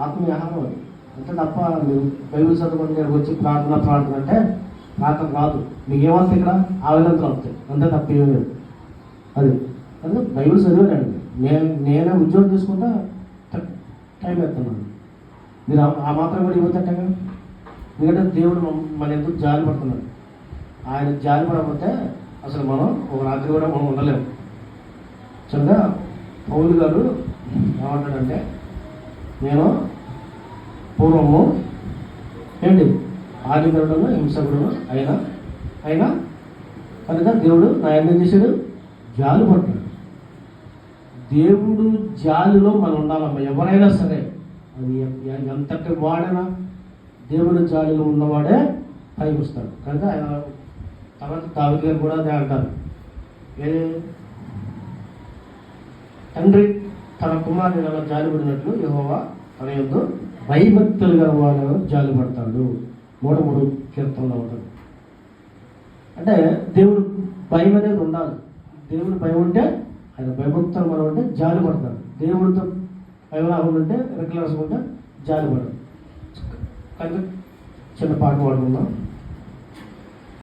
ఆత్మీయ ఆహారం అది అంతే తప్ప మీరు బైబిల్ చదువుకుని నేను వచ్చి ప్రార్థన ప్రార్థన అంటే ప్రార్థన రాదు మీకు ఏమవుతుంది ఇక్కడ? ఆవేదనలు అవుతాయి అంతే తప్ప ఏమీ లేదు. అది. అదే బైబిల్ చదివానండి నేను నేనే ఉద్యోగం చేసుకుంటా టైం వేస్తున్నాను మీరు ఆ- మాత్రం కూడా ఇవ్వద్దటగా ఎందుకంటే దేవుడు మన- ఎందుకు జాలి పడుతున్నాడు ఆయన జాలి పడకపోతే అసలు మనం ఒక రాత్రి కూడా మనం ఉండలేము. చక్కగా పౌలు గారు ఏమంటాడంటే నేను పూర్వము ఏంటి? ఆదిగరుడును హింసకుడును అయినా అయినా కనుక దేవుడు నా ఏం చేశాడు? జాలి పడ్డాడు. దేవుడు జాలిలో మనం ఉండాలమ్మా ఎవరైనా సరే. అది ఎంతటి వాడైనా దేవుడు జాలిలో ఉన్నవాడే పైకి వస్తాడు. కనుక ఆయన తర్వాత దావిది గారు కూడా అదే అంటారు. ఏ తండ్రి తన కుమారుని ఎలా జాలిపడినట్లు యహోవా తన యొక్క భయభక్తులు గల వాళ్ళను జాలిపడతాడు. మూడు మూడు కీర్తనలో ఉంటాడు అంటే దేవుడు భయం అనేది ఉండాలి. దేవుడు భయం ఉంటే ఆయన భయభక్తులు మనం ఉంటే జాలి పడతాడు దేవుడితో భయం ఉంటే రెగ్యులర్స్ ఉంటే జాలి పడదు చిన్న పాట పాడుకుందాం.